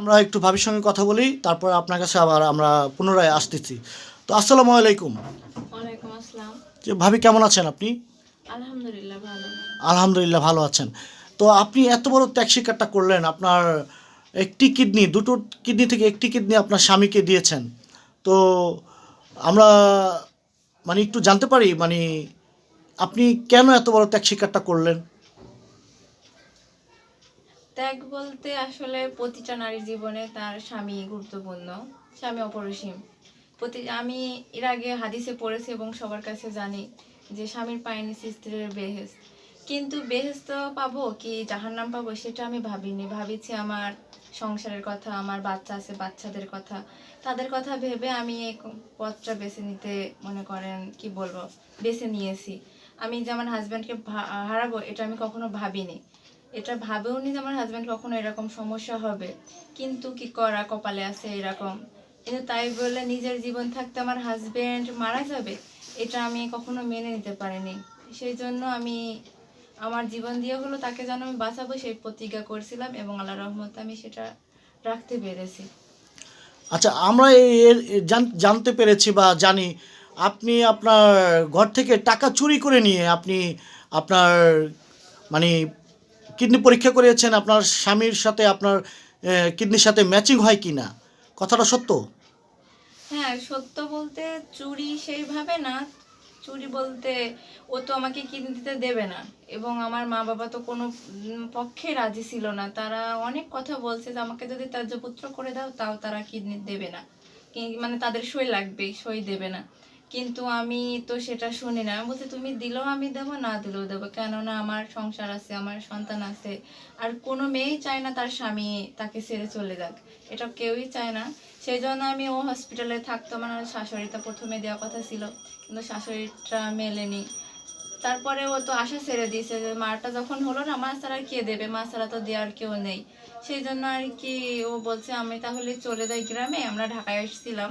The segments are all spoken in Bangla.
আমরা একটু ভাবির সঙ্গে কথা বলি তারপর আপনার কাছে আবার আমরা পুনরায় আসতেছি। তো আসসালামু আলাইকুম। ওয়ালাইকুম আসসালাম। যে ভাবি কেমন আছেন আপনি? আলহামদুলিল্লাহ ভালো। আলহামদুলিল্লাহ ভালো আছেন। তো আপনি এত বড় ত্যাগ স্বীকারটা করলেন আপনার একটি কিডনি দুটো কিডনি থেকে একটি কিডনি আপনার স্বামীকে দিয়েছেন। তো আমরা মানে একটু জানতে পারি মানে আপনি কেন এত বড় ত্যাগ স্বীকারটা করলেন? ত্যাগ বলতে আসলে প্রতিটা নারীর জীবনে তার স্বামী গুরুত্বপূর্ণ, স্বামী অপরিসীম। প্রতি, আমি এর আগে হাদিসে পড়েছি এবং সবার কাছে জানি যে স্বামীর পায়ে নিচে স্ত্রীর বেহেস কিন্তু বেহেস তো পাবো কি জাহান্নাম পাবো সেটা আমি ভাবিনি। ভাবিছি আমার সংসারের কথা, আমার বাচ্চা আছে বাচ্চাদের কথা। তাদের কথা ভেবে আমি এই পথটা বেছে নিতে মনে করেন, কি বলব, বেছে নিয়েছি। আমি যে আমার হাজব্যান্ডকে হারাবো এটা আমি কখনো ভাবিনি। এটা ভাবেও নি যে আমার হাজব্যান্ড কখনো এরকম সমস্যা হবে। কিন্তু কি করা, কপালে আছে এরকম। কিন্তু তাই বলে নিজের জীবন থাকতে আমার হাজব্যান্ড মারা যাবে, এটা আমি কখনো মেনে নিতে পারিনি। সেই জন্য আমি আমার জীবন দিয়ে হলো তাকে যেন আমি বাঁচাবো, সেই প্রতিজ্ঞা করছিলাম এবং আল্লাহ রহমতে আমি সেটা রাখতে পেরেছি। আচ্ছা আমরা এর জানতে পেরেছি বা জানি, আপনি আপনার ঘর থেকে টাকা চুরি করে নিয়ে আপনি আপনার মানে কিডনি পরীক্ষা করিয়েছেন, আপনার স্বামীর সাথে, আপনার কিডনির সাথে ম্যাচিং হয় কি না কথাটা সত্য? হ্যাঁ সত্য বলতে চুরি সেইভাবে না। চুরি বলতে ও তো আমাকে কিনে দিতে দেবে না। এবং আমার মা বাবা তো কোনো পক্ষে রাজি ছিল না। তারা অনেক কথা বলছে যে, আমাকে যদি ত্যায্যপুত্র করে দাও, তাও তারা কিডনি দেবে না। মানে তাদের সই লাগবে, সই দেবে না। কিন্তু আমি তো সেটা শুনি না। আমি বলছি, তুমি দিলেও আমি দেবো, না দিলেও দেবো? কেননা আমার সংসার আছে, আমার সন্তান আছে। আর কোনো মেয়েই চায় না তার স্বামী তাকে ছেড়ে চলে যাক। এটা কেউই চায় না। সেই জন্য আমি ও হসপিটালে থাকতো আমার শাশুড়িটা প্রথমে দেওয়া কথা ছিল, কিন্তু শাশুড়িটা মেলেনি। তারপরে ও তো আশা ছেড়ে দিয়েছে যে, মাটা যখন হলো না, মা ছাড়া কে দেবে? মা ছাড়া তো দেওয়ার কেউ নেই। সেই জন্য আর কি ও বলছে, আমি তাহলে চলে যাই গ্রামে, আমরা ঢাকায় এসেছিলাম।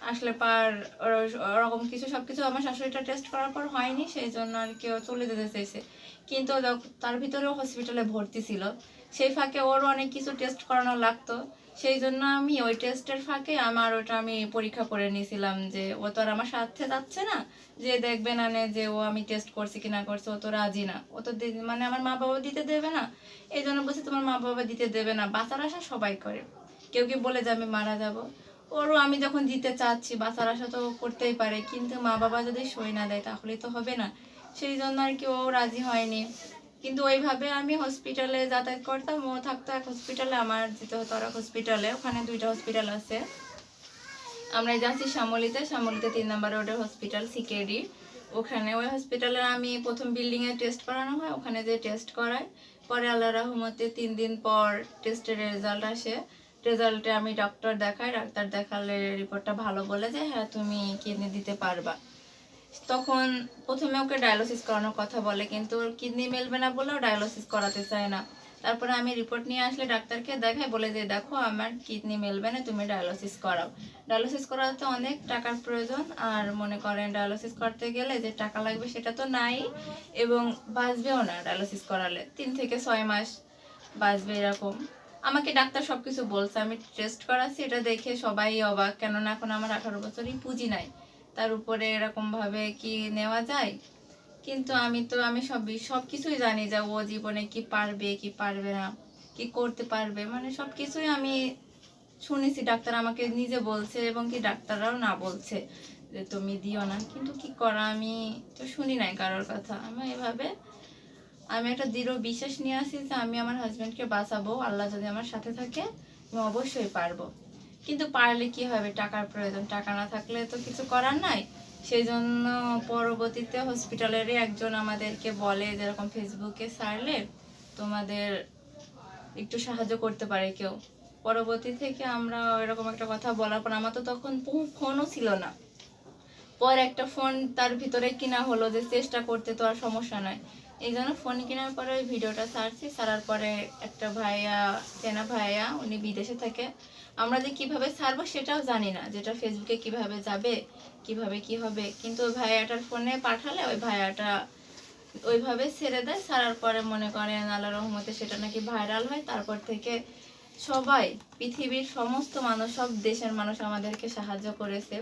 আসলে পার, ওর- ওরকম কিছু সব কিছু আমার শাশুড়িটা টেস্ট করার পর হয়নি সেই জন্য আর কি ও চলে যেতে চাইছে। কিন্তু তার ভিতরেও হসপিটালে ভর্তি ছিল। সেই ফাঁকে ওরও অনেক কিছু টেস্ট করানো লাগতো। সেই জন্য আমি ওই টেস্টের ফাঁকে আমার ওটা আমি পরীক্ষা করে নিয়েছিলাম যে, ও তো আর আমার সাথে যাচ্ছে না। যে দেখবে না যে ও আমি টেস্ট করছি কি না করছি, ও তো রাজি না। ও তো মানে আমার মা বাবা দিতে দেবে না। এই জন্য বলছি তোমার মা বাবা দিতে দেবে না। বাঁচার আশা সবাই করে। কেউ কি বলে যে আমি মারা যাব? ওরও আমি যখন দিতে চাচ্ছি বাঁচার আশা তো করতেই পারে, কিন্তু মা বাবা যদি সই না দেয় তাহলে তো হবে না। সেই জন্য আর কি ও রাজি হয়নি। কিন্তু ওইভাবে আমি হসপিটালে যাতায়াত করতাম, ও থাকতো এক হসপিটালে আমার যেতে হতো আর হসপিটালে ওখানে দুইটা হসপিটাল আছে। আমরা যাচ্ছি শ্যামলিতে। শ্যামলিতে তিন নম্বর রোডের হসপিটাল সিকেডি ওখানে ওই হসপিটালে আমি প্রথম বিল্ডিংয়ে টেস্ট করানো হয়, ওখানে যে টেস্ট করায় পরে আল্লাহ রহমতে তিন দিন পর টেস্টের রেজাল্ট আসে। রেজাল্টে আমি ডক্টর দেখাই, ডাক্তার দেখালে রিপোর্টটা ভালো বলে যে হ্যাঁ তুমি কিডনি দিতে পারবা। তখন প্রথমে ওকে ডায়ালিসিস করানোর কথা বলে, কিন্তু ওর কিডনি মেলবে না বলেও ডায়ালিসিস করাতে চায় না। তারপরে আমি রিপোর্ট নিয়ে আসলে ডাক্তারকে দেখাই, বলে যে, দেখো, আমার কিডনি মেলবে না, তুমি ডায়ালিসিস করাও। ডায়ালিসিস করাতে অনেক টাকার প্রয়োজন, আর মনে করেন ডায়ালিসিস করতে গেলে যে টাকা লাগবে সেটা তো নাই এবং বাঁচবেও না ডায়ালিসিস করালে। তিন থেকে ছয় মাস বাঁচবে এরকম। আমাকে ডাক্তার সবকিছু বলছে, আমি টেস্ট করাচ্ছি, এটা দেখে সবাই অবাক। কেননা এখন আমার আঠারো বছরই পুঁজি নাই। তার উপরে এরকম ভাবে কি নেওয়া যায়? কিন্তু আমি তো, আমি সব সব কিছুই জানি যে ও জীবনে কি পারবে কি পারবে না, কি করতে পারবে। মানে সব কিছুই আমি শুনেছি, ডাক্তার আমাকে নিজে বলছে এবং কি ডাক্তাররাও না বলছে যে তুমি দিও না। কিন্তু কি করা, আমি তো শুনি নাই কারোর কথা। আমি এভাবে আমি একটা দৃঢ় বিশ্বাস নিয়ে আসি যে আমি আমার হাজব্যান্ডকে বাঁচাবো, আল্লাহ যদি আমার সাথে থাকে, আমি অবশ্যই পারব। কিন্তু পারলে কি হবে? টাকার প্রয়োজন। টাকা না থাকলে তো কিছু করার নাই। সেই জন্য পরবর্তীতে হসপিটালেরই একজন আমাদেরকে বলে, যেরকম ফেসবুকে ছাড়লে তোমাদের একটু সাহায্য করতে পারে কেউ। পরবর্তী থেকে আমরা এরকম একটা কথা বলার পর আমার তো তখন ফোনও ছিল না। পর একটা ফোন তার ভিতরে কিনা হলো যে চেষ্টা করতে তো আর সমস্যা নয়। এই জন্য ফোন কেনার পরে ওই ভিডিওটা ছাড়ছি। ছাড়ার পরে একটা ভাইয়া, চেনা ভাইয়া, উনি বিদেশে থাকে। আমরা যে কীভাবে ছাড়বো সেটাও জানি না, যেটা ফেসবুকে কীভাবে যাবে, কীভাবে কি হবে। কিন্তু ওই ভাইয়াটার ফোনে পাঠালে ওই ভাইয়াটা ওইভাবে ছেড়ে দেয়। ছাড়ার পরে মনে করেন আল্লাহ রহমতে সেটা নাকি ভাইরাল হয়। তারপর থেকে সবাই, পৃথিবীর সমস্ত মানুষ, সব দেশের মানুষ আমাদেরকে সাহায্য করেছে।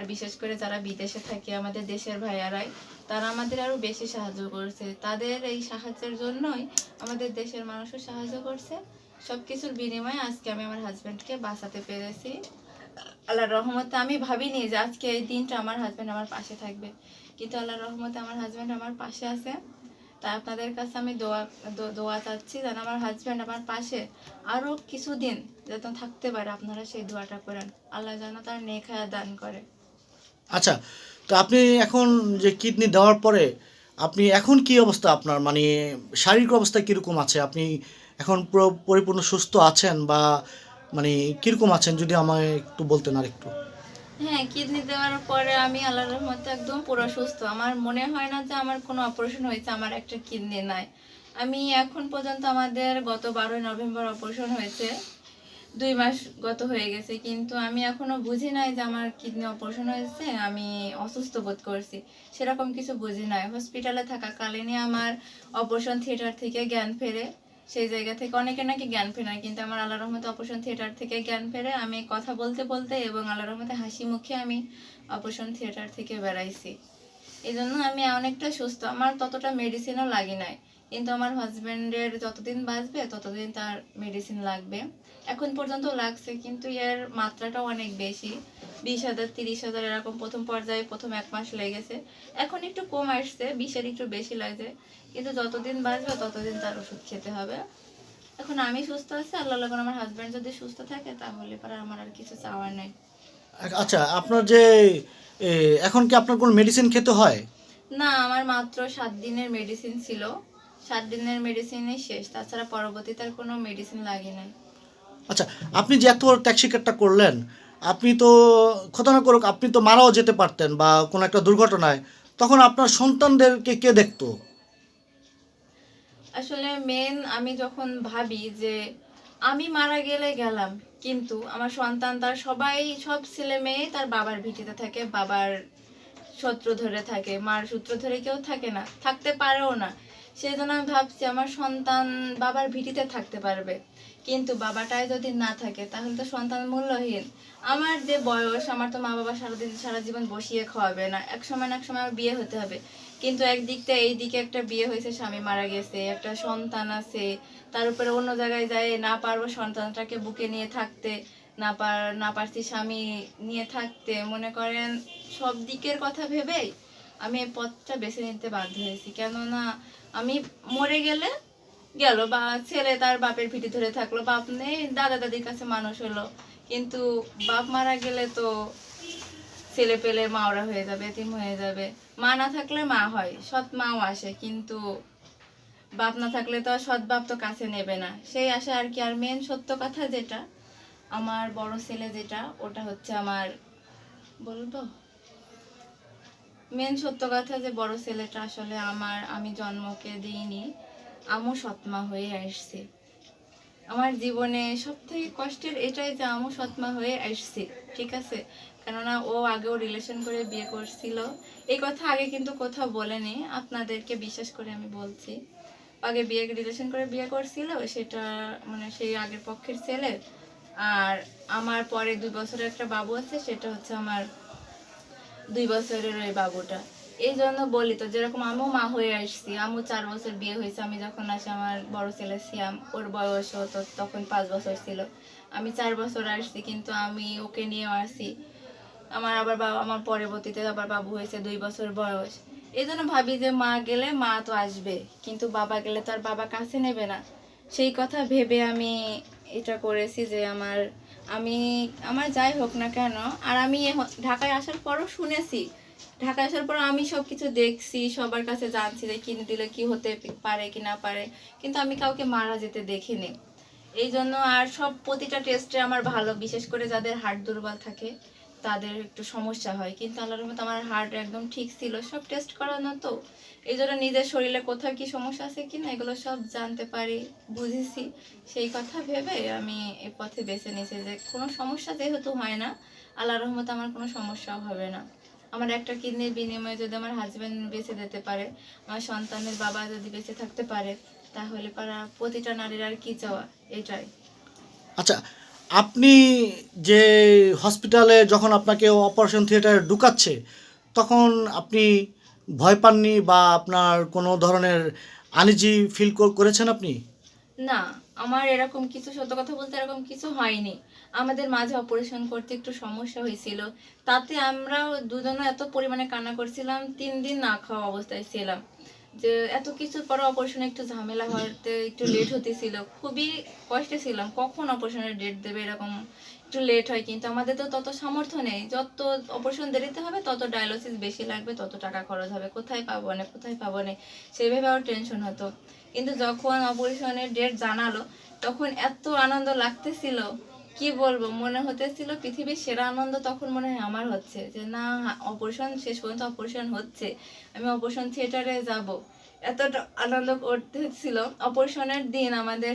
আর বিশেষ করে যারা বিদেশে থাকে, আমাদের দেশের ভাইয়ারাই, তারা আমাদের আরও বেশি সাহায্য করছে। তাদের এই সাহায্যের জন্যই আমাদের দেশের মানুষও সাহায্য করছে। সব কিছুর বিনিময়ে আজকে আমি আমার হাজব্যান্ডকে বাঁচাতে পেরেছি। আল্লাহর রহমতে আমি ভাবিনি যে আজকে এই দিনটা আমার হাজব্যান্ড আমার পাশে থাকবে। কিন্তু আল্লাহর রহমতে আমার হাজব্যান্ড আমার পাশে আছে। তাই আপনাদের কাছে আমি দোয়া দোয়া চাচ্ছি যেন আমার হাজব্যান্ড আমার পাশে আরও কিছুদিন যাতে থাকতে পারে। আপনারা সেই দোয়াটা করেন। আল্লাহ যেন তার নেখায়া দান করে। আচ্ছা তো আপনি এখন যে কিডনি দেওয়ার পরে আপনি এখন কি অবস্থা আপনার? মানে শারীরিক অবস্থা কীরকম আছে? আপনি এখন পুরো পরিপূর্ণ সুস্থ আছেন বা মানে কীরকম আছেন? যদি আমায় একটু বলতেন আর একটু হ্যাঁ কিডনি দেওয়ার পরে আমি আল্লাহর রহমতে একদম পুরো সুস্থ। আমার মনে হয় না যে আমার কোনো অপারেশন হয়েছে, আমার একটা কিডনি নাই। আমি এখন পর্যন্ত আমাদের গত বারোই নভেম্বর অপারেশন হয়েছে। দুই মাস গত হয়ে গেছে, কিন্তু আমি এখনও বুঝি নাই যে আমার কিডনি অপারেশন হয়েছে, আমি অসুস্থ বোধ করছি। সেরকম কিছু বুঝি নাই। হসপিটালে থাকাকালীনই আমার অপারেশন থিয়েটার থেকে জ্ঞান ফেরে। সেই জায়গা থেকে অনেকে নাকি জ্ঞান ফেরে কিন্তু আমার আল্লাহ রহমতে অপারেশন থিয়েটার থেকে জ্ঞান ফেরে। আমি কথা বলতে বলতে এবং আল্লাহ রহমতে হাসি মুখে আমি অপারেশন থিয়েটার থেকে বেড়াইছি। এই জন্য আমি অনেকটা সুস্থ। আমার ততটা মেডিসিনও লাগে নাই। কিন্তু আমার হাজবেন্ডের যতদিন বাঁচবে ততদিন তার মেডিসিন লাগবে। এখন পর্যন্ত লাগছে কিন্তু এর মাত্রাটা অনেক বেশি। বিশ হাজার তিরিশ হাজার এরকম প্রথম পর্যায়ে প্রথম এক মাস লেগেছে। এখন একটু কম আসছে বিশের একটু বেশি লাগছে। কিন্তু যতদিন বাঁচবে ততদিন তার ওষুধ খেতে হবে। এখন আমি সুস্থ আছি আল্লাহ করে আমার হাজব্যান্ড যদি সুস্থ থাকে তাহলে পরে আমার আর কিছু চাওয়ার নেই। আচ্ছা আপনার যে এখন কি আপনার কোনো মেডিসিন খেতে হয়? না আমার মাত্র সাত দিনের মেডিসিন ছিল। সাত দিনের মেডিসিনই শেষ। তাছাড়া পরবর্তীতে আর কোনো মেডিসিন লাগে নাই। আচ্ছা আপনি যে এত ট্যাক্সি কাটটা করলেন আপনি তো কথা না করুক আপনি তো মারাও যেতে পারতেন বা কোনো একটা দুর্ঘটনায় তখন আপনার সন্তানদেরকে কে দেখতো? আসলে মেন আমি যখন ভাবি যে আমি মারা গেলে গেলাম কিন্তু আমার সন্তান তার সবাই সব ছেলে মেয়ে তার বাবার ভিটিতে থাকে বাবার সূত্র ধরে থাকে মার সূত্র ধরে কেউ থাকে না থাকতে পারেও না। সেই জন্য আমি ভাবছি আমার সন্তান বাবার ভিটিতে থাকতে পারবে। কিন্তু বাবাটাই যদি না থাকে, তাহলে তো সন্তান মূল্যহীন। আমার যে বয়স, আমার তো মা বাবা সারাদিন, সারা জীবন বসিয়ে খাওয়াবে না। এক সময় না এক সময় আমার বিয়ে হতে হবে। কিন্তু একদিক থেকে এই দিকে একটা বিয়ে হয়েছে, স্বামী মারা গেছে, একটা সন্তান আছে, তার উপরে অন্য জায়গায় যায়, না পারব সন্তানটাকে বুকে নিয়ে থাকতে, না পার, না পারছি স্বামী নিয়ে থাকতে। মনে করেন সব দিকের কথা ভেবেই আমি এই পথটা বেছে নিতে বাধ্য হয়েছি। কেননা আমি মরে গেলে গেল বা ছেলে তার বাপের পিঠে ধরে থাকল, বাপ নেই, দাদা দাদির কাছে মানুষ হলো। কিন্তু বাপ মারা গেলে তো ছেলে পেলে মাওরা হয়ে যাবে, এতিম হয়ে যাবে। মা না থাকলে মা হয়, সৎ মাও আসে, কিন্তু বাপ না থাকলে তো আর সৎ বাপ তো কাছে নেবে না। সেই আশা আর কি, আর মেন সত্য কথা যেটা, আমার বড় ছেলে যেটা, ওটা হচ্ছে আমার বলব মেন সত্য কথা যে বড় ছেলেটা আসলে আমার, আমি জন্মকে দিইনি, আমু সৎমা হয়ে আসছে। আমার জীবনে সব থেকে কষ্টের এটাই যে আমু সৎমা হয়ে আসছি, ঠিক আছে? কেননা ও আগেও রিলেশন করে বিয়ে করছিল। এই কথা আগে কিন্তু কোথাও বলেনি, আপনাদেরকে বিশ্বাস করে আমি বলছি। আগে বিয়ে রিলেশন করে বিয়ে করছিল, সেটা মানে সেই আগের পক্ষের ছেলে। আর আমার পরে দুই বছরের একটা বাবু আছে, সেটা হচ্ছে আমার দুই বছরের ওই বাবুটা। এই জন্য বলি তো, যেরকম আমিও মা হয়ে আসছি আমিও চার বছর বিয়ে হয়েছে, আমি যখন আসি আমার বড় ছেলে সিয়াম, ওর বয়স হতো তখন পাঁচ বছর ছিল। আমি চার বছর আসছি, কিন্তু আমি ওকে নিয়েও আসি। আমার আবার বাবা, আমার পরবর্তীতে আবার বাবু হয়েছে দুই বছর বয়স। এই জন্য ভাবি যে মা গেলে মা তো আসবে, কিন্তু বাবা গেলে তো আর বাবা কাছে নেবে না। সেই কথা ভেবে আমি এটা করেছি যে আমার আমি, আমার যাই হোক না কেন, আর আমি ঢাকায় আসার পরও শুনেছি। ঢাকায় আসার পর আমি সব কিছু দেখছি, সবার কাছে জানছি যে কিনে দিলে কি হতে পারে কি না পারে, কিন্তু আমি কাউকে মারা যেতে দেখিনি। এই জন্য আর সব প্রতিটা টেস্টে আমার ভালো, বিশেষ করে যাদের হার্ট দুর্বল থাকে তাদের একটু সমস্যা হয়। কিন্তু আল্লাহর রহমতে আমার হার্ট একদম ঠিক ছিল। সব টেস্ট করানো তো। এই জন্য নিজের শরীরে কোথাও কি সমস্যা আছে কি না এগুলো সব জানতে পারি, বুঝেছি। সেই কথা ভেবে আমি এই পথে বেছে নিয়েছি যে, কোনো সমস্যা যেহেতু হয় না আল্লাহর রহমতে আমার কোনো সমস্যাও হবে না। আমার একটা কিডনির বিনিময়ে যদি আমার হাজব্যান্ড বেঁচে দিতে পারে, আমার সন্তানের বাবা যদি বেঁচে থাকতে পারে, তাহলে পারা প্রতিটা নারীর আর কি চাওয়া? এটাই। আচ্ছা আপনি যে হসপিটালে যখন আপনাকে অপারেশন থিয়েটারে ঢুকাচ্ছে, তখন আপনি ভয় পাননি বা আপনার কোনো ধরনের আনিজি ফিল করেছেন আপনি? না, আমার এরকম কিছু, সত্য কথা বলতে এরকম কিছু হয়নি। আমাদের মাঝে অপারেশন করতে একটু সমস্যা হয়েছিল। তাতে আমরা দুজনে এত পরিমাণে কান্না করছিলাম, তিন দিন না খাওয়া অবস্থায় ছিলাম। যে এত কিছুর পরে অপারেশন একটু ঝামেলা হতে একটু লেট হতেছিল। খুবই কষ্টে ছিলাম। কখন অপারেশনের ডেট দেবে এরকম একটু লেট হয়, কিন্তু আমাদের তো তত সামর্থ্য নেই। যত অপারেশন দেরিতে হবে, তত ডায়ালিসিস বেশি লাগবে, তত টাকা খরচ হবে। কোথায় পাবো না, কোথায় পাবো না? সেভাবে আমার টেনশন হতো। কিন্তু যখন অপারেশনের ডেট জানালো, তখন এত আনন্দ লাগতেছিল কি বলব? মনে হতেছিল পৃথিবীর সেরা আনন্দ তখন মনে হয় আমার হচ্ছে। যে না অপারেশন শেষ পর্যন্ত অপারেশন হচ্ছে। আমি অপারেশন থিয়েটারে যাব। এতটা আনন্দ করতেছিল। অপারেশনের দিন আমাদের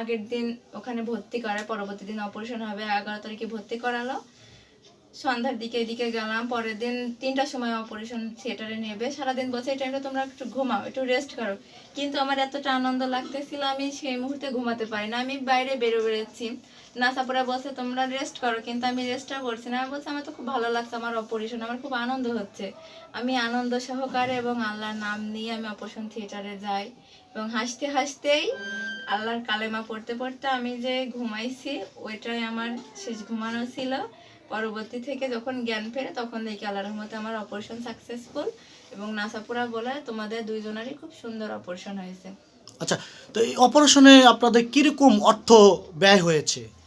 আগের দিন ওখানে ভর্তি করায় পরবর্তী দিন অপারেশন হবে। এগারো তারিখে ভর্তি করালো। সন্ধ্যার দিকে এদিকে গেলাম। পরের দিন তিনটার সময় অপারেশন থিয়েটারে নেবে। সারাদিন বসে এই টাইমটা তোমরা একটু ঘুমাও, একটু রেস্ট করো। কিন্তু আমার এতটা আনন্দ লাগতেছিল, আমি সেই মুহূর্তে ঘুমাতে পারি না। আমি বাইরে বেরো বেরোচ্ছি। নাসাপুরা বলছে, তোমরা রেস্ট করো। কিন্তু আমি রেস্টটা করছি না। বলছি, আমার তো খুব ভালো লাগছে আমার অপারেশন আমার খুব আনন্দ হচ্ছে। আমি আনন্দ সহকারে এবং আল্লাহর নাম নিয়ে আমি অপারেশন থিয়েটারে যাই। এবং হাসতে হাসতেই আল্লাহর কালেমা পড়তে পড়তে আমি যে ঘুমাইছি, ওইটাই আমার শেষ ঘুমানো ছিল। পরবর্তী থেকে যখন জ্ঞান ফেরে, তখন দেখি আল্লাহ রহমতে আমার অপারেশন সাকসেসফুল এবং নাসাপুরা বলে তোমাদের দুইজনেরই খুব সুন্দর অপারেশন হয়েছে। আচ্ছা তো এই অপারেশনে আপনাদের কীরকম অর্থ ব্যয় হয়েছে?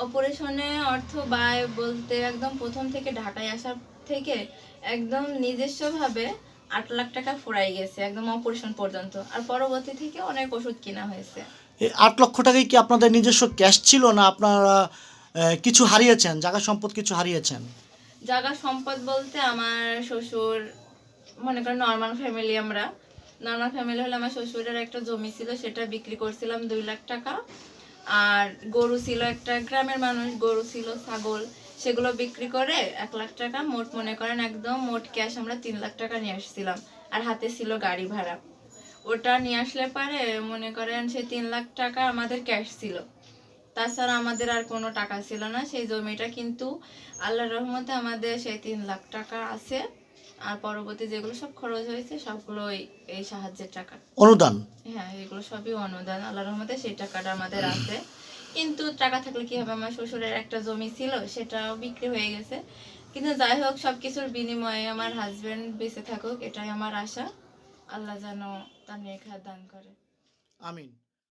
অপারেশনে অর্থ ব্যয় বলতে একদম প্রথম থেকে ঢাকায় আসার থেকে একদম নিজস্বভাবে আট লাখ টাকা ফুরাই গেছে একদম অপারেশন পর্যন্ত। আর পরবর্তী থেকে অনেক ওষুধ কেনা হয়েছে। এই আট লক্ষ টাকায় কি আপনাদের নিজস্ব ক্যাশ ছিল না আপনারা কিছু হারিয়েছেন জায়গা সম্পদ কিছু হারিয়েছেন? জায়গা সম্পদ বলতে আমার শ্বশুর মনে করেন নর্মাল ফ্যামিলি আমরা। নর্মাল ফ্যামিলি হলে আমার শ্বশুরের একটা জমি ছিল সেটা বিক্রি করছিলাম দুই লাখ টাকা। আর গরু ছিল একটা গ্রামের মানুষ, গরু ছিল ছাগল। সেগুলো বিক্রি করে এক লাখ টাকা, মোট মনে করেন একদম মোট ক্যাশ আমরা তিন লাখ টাকা নিয়ে আসছিলাম। আর হাতে ছিল গাড়ি ভাড়া। ওটা নিয়ে আসলে পারে মনে করেন সে তিন লাখ টাকা আমাদের ক্যাশ ছিল। তাছাড়া আমাদের আর কোনো টাকা ছিল না। সেই জমিটা কিন্তু আল্লাহর রহমতে আমাদের সেই তিন লাখ টাকা আছে। আর পরবর্তী যেগুলো সব খরচ হয়েছে সবগুলো এই- সাহায্যের টাকা। অনুদান? হ্যাঁ এগুলো সবই অনুদান। আল্লাহর রহমতে সেই টাকাটা আমাদের আছে। কিন্তু টাকা থাকলে কি হবে? আমার শ্বশুরের একটা জমি ছিল সেটাও বিক্রি হয়ে গেছে। কিন্তু যাই হোক সব কিছুর বিনিময়ে আমার হাজবেন্ড বেঁচে থাকুক এটাই আমার আশা। আল্লাহ যেন তার হাত দান করে। আমিন।